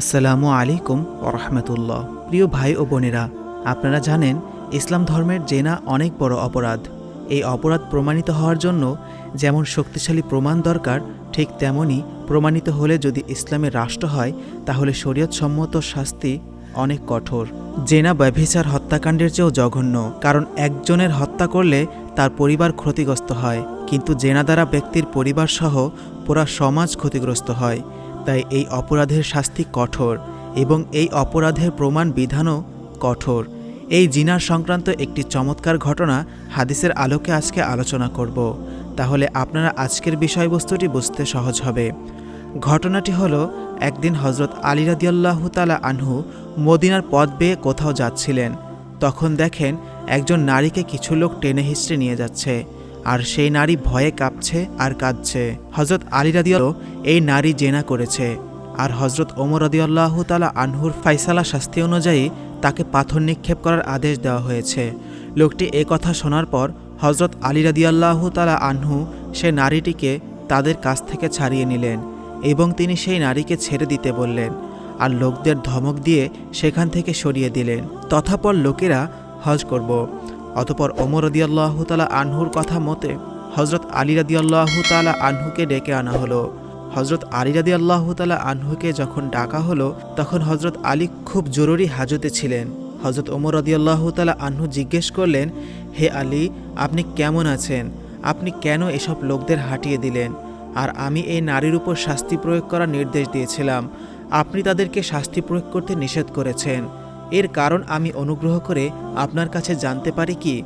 আসসালামু আলাইকুম ওরহমতুল্লাহ প্রিয় ভাই ও বোনেরা, আপনারা জানেন, ইসলাম ধর্মের জেনা অনেক বড় অপরাধ। এই অপরাধ প্রমাণিত হওয়ার জন্য যেমন শক্তিশালী প্রমাণ দরকার, ঠিক তেমনই প্রমাণিত হলে যদি ইসলামের রাষ্ট্র হয়, তাহলে শরীয়তসম্মত শাস্তি অনেক কঠোর। জেনা ব্যভিচার হত্যাকাণ্ডের চেয়েও জঘন্য, কারণ একজনের হত্যা করলে তার পরিবার ক্ষতিগ্রস্ত হয়, কিন্তু জেনা দ্বারা ব্যক্তির পরিবার সহ পুরা সমাজ ক্ষতিগ্রস্ত হয়। তাই এই অপরাধের শাস্তি কঠোর এবং এই অপরাধের প্রমাণ বিধানও কঠোর। এই জিনার সংক্রান্ত একটি চমৎকার ঘটনা হাদিসের আলোকে আজকে আলোচনা করব। তাহলে আপনারা আজকের বিষয়বস্তুটি বুঝতে সহজ হবে। ঘটনাটি হলো, একদিন হজরত আলী রাদিয়াল্লাহু তালা আনহু মদিনার পথ বেয়ে কোথাও যাচ্ছিলেন। তখন দেখেন একজন নারীকে কিছু লোক টেনে হিস্ট্রে নিয়ে যাচ্ছে। আর সেই নারী ভয়ে কাঁপছে আর কাঁদছে। হজরত আলী রাদিয়াল এই নারী জেনা করেছে। আর হজরত ওমর রদিয়াল্লাহ তালা আনহুর ফাইসালা শাস্তি অনুযায়ী তাকে পাথর নিক্ষেপ করার আদেশ দেওয়া হয়েছে। লোকটি এ কথা শোনার পর হজরত আলী রাদিয়াল্লাহ তালা আনহু সে নারীটিকে তাদের কাছ থেকে ছাড়িয়ে নিলেন এবং তিনি সেই নারীকে ছেড়ে দিতে বললেন আর লোকদের ধমক দিয়ে সেখান থেকে সরিয়ে দিলেন। তথাপর লোকেরা হজ করব। অতপর ওমর রদিয়াল্লাহ তালা আনহুর কথা মতে হজরত আলী রাদিয়াল্লাহ তালা আনহুকে ডেকে আনা হলো। হজরত আলী রাদি আল্লাহ তালা আনহুকে যখন ডাকা হলো, তখন হজরত আলী খুব জরুরি হাজতে ছিলেন। হজরত ওমর রদি আল্লাহ তালা আনহু জিজ্ঞেস করলেন, হে আলী, আপনি কেমন আছেন? আপনি কেন এসব লোকদের হাঁটিয়ে দিলেন? আর আমি এই নারীর উপর শাস্তি প্রয়োগ করার নির্দেশ দিয়েছিলাম। আপনি তাদেরকে শাস্তি প্রয়োগ করতে নিষেধ করেছেন। এর কারণ আমি অনুগ্রহ করে আপনার কাছে জানতে পারি কি?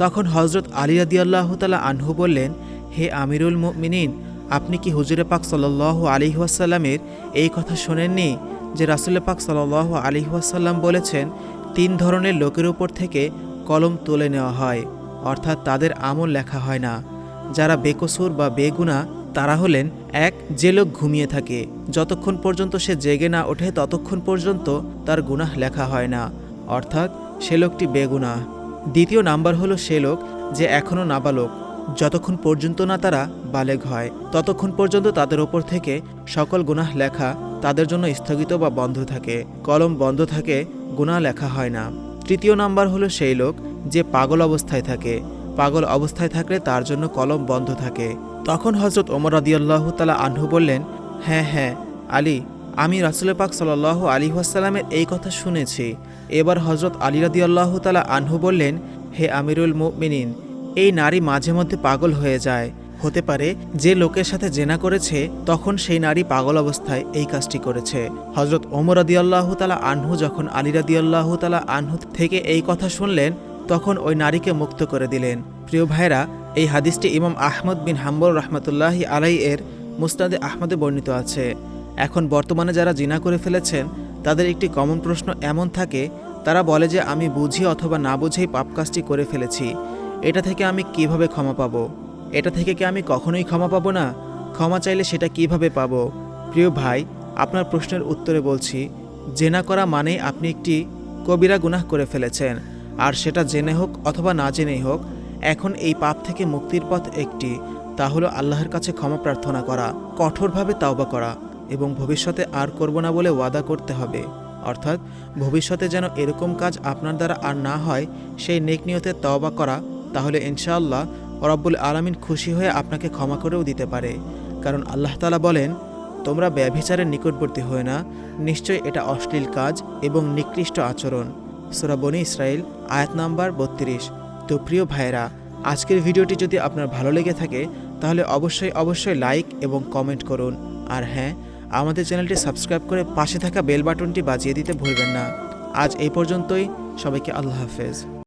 তখন হজরত আলী রাদিয়াল্লাহ তালা আনহু বললেন, হে আমিরুল মিনিন আপনি কি হুজুরে পাক সাল্লাহ আলিহাসাল্লামের এই কথা শোনেননি যে রাসুল পাক সাল্লাহ আলিহাসাল্লাম বলেছেন, তিন ধরনের লোকের উপর থেকে কলম তুলে নেওয়া হয়, অর্থাৎ তাদের আমল লেখা হয় না। যারা বেকসুর বা বেগুনা তারা হলেন এক যে লোক ঘুমিয়ে থাকে। যতক্ষণ পর্যন্ত সে জেগে না ওঠে, ততক্ষণ পর্যন্ত তার গুনাহ লেখা হয় না। অর্থাৎ সে লোকটি বেগুনাহ। দ্বিতীয় নাম্বার হলো সে লোক যে এখনও নাবালক। যতক্ষণ পর্যন্ত না তারা বালেগ হয়, ততক্ষণ পর্যন্ত তাদের ওপর থেকে সকল গুনাহ লেখা তাদের জন্য স্থগিত বা বন্ধ থাকে। কলম বন্ধ থাকে, গুনাহ লেখা হয় না। তৃতীয় নাম্বার হলো সেই লোক যে পাগল অবস্থায় থাকে। পাগল অবস্থায় থাকলে তার জন্য কলম বন্ধ থাকে। তখন হজরত ওমর রাদিয়াল্লাহ তালা আনহু বললেন হ্যাঁ হ্যাঁ আলী, আমি রাসুল পাক সাল আলী ওয়াসাল্লামের এই কথা শুনেছি। এবার হজরত আলী রাদিয়াল্লাহ তালা আনহু বললেন, হে আমিরুল মুমিনিন, এই নারী মাঝে মধ্যে পাগল হয়ে যায়। হতে পারে যে লোকের সাথে জেনা করেছে, তখন সেই নারী পাগল অবস্থায় এই কাজটি করেছে। হজরত ওমর আদিয়াল্লাহ তালা আনহু যখন আলী রাদিয়াল্লাহ তালা আনহু থেকে এই কথা শুনলেন তখন ওই নারীকে মুক্ত করে দিলেন। প্রিয় ভাইরা এই হাদিসটি ইমাম আহমদ বিন হাম্বর রহমতুল্লাহি আলাই এর মুস্তাদে আহমদে বর্ণিত আছে। এখন বর্তমানে যারা জিনা করে ফেলেছেন, তাদের একটি কমন প্রশ্ন এমন থাকে, তারা বলে যে, আমি বুঝি অথবা না বুঝেই পাপ কাজটি করে ফেলেছি। এটা থেকে আমি কীভাবে ক্ষমা পাবো? এটা থেকে কি আমি কখনোই ক্ষমা পাবো না? ক্ষমা চাইলে সেটা কীভাবে পাবো? প্রিয় ভাই, আপনার প্রশ্নের উত্তরে বলছি, জেনা করা মানেই আপনি একটি কবিরা গুনাহ করে ফেলেছেন। আর সেটা জেনে হোক অথবা না জেনেই হোক, এখন এই পাপ থেকে মুক্তির পথ একটি, তা হলো আল্লাহর কাছে ক্ষমা প্রার্থনা করা, কঠোরভাবে তাওবা করা, এবং ভবিষ্যতে আর করব না বলে ওয়াদা করতে হবে। অর্থাৎ, ভবিষ্যতে যেন এরকম কাজ আপনার দ্বারা আর না হয়, সেই নেক নিয়তে তওবা করা, তাহলে ইনশাআল্লাহ রব্বুল আলমিন খুশি হয়ে আপনাকে ক্ষমা করেও দিতে পারে। কারণ আল্লাহ তালা বলেন, তোমরা ব্যভিচারের নিকটবর্তী হয়ে না, নিশ্চয়ই এটা অশ্লীল কাজ এবং নিকৃষ্ট আচরণ। বনি ইসরায়েল আয়াত নাম্বার বত্রিশ। তো প্রিয় ভাইরা আজকের ভিডিওটি যদি আপনার ভালো লেগে থাকে, তাহলে অবশ্যই অবশ্যই লাইক এবং কমেন্ট করুন। আর হ্যাঁ আমাদের চ্যানেলটি সাবস্ক্রাইব করে পাশে থাকা বেল বাটনটি বাজিয়ে দিতে ভুলবেন না। আজ এই পর্যন্তই। সবাইকে আল্লাহ হাফেজ।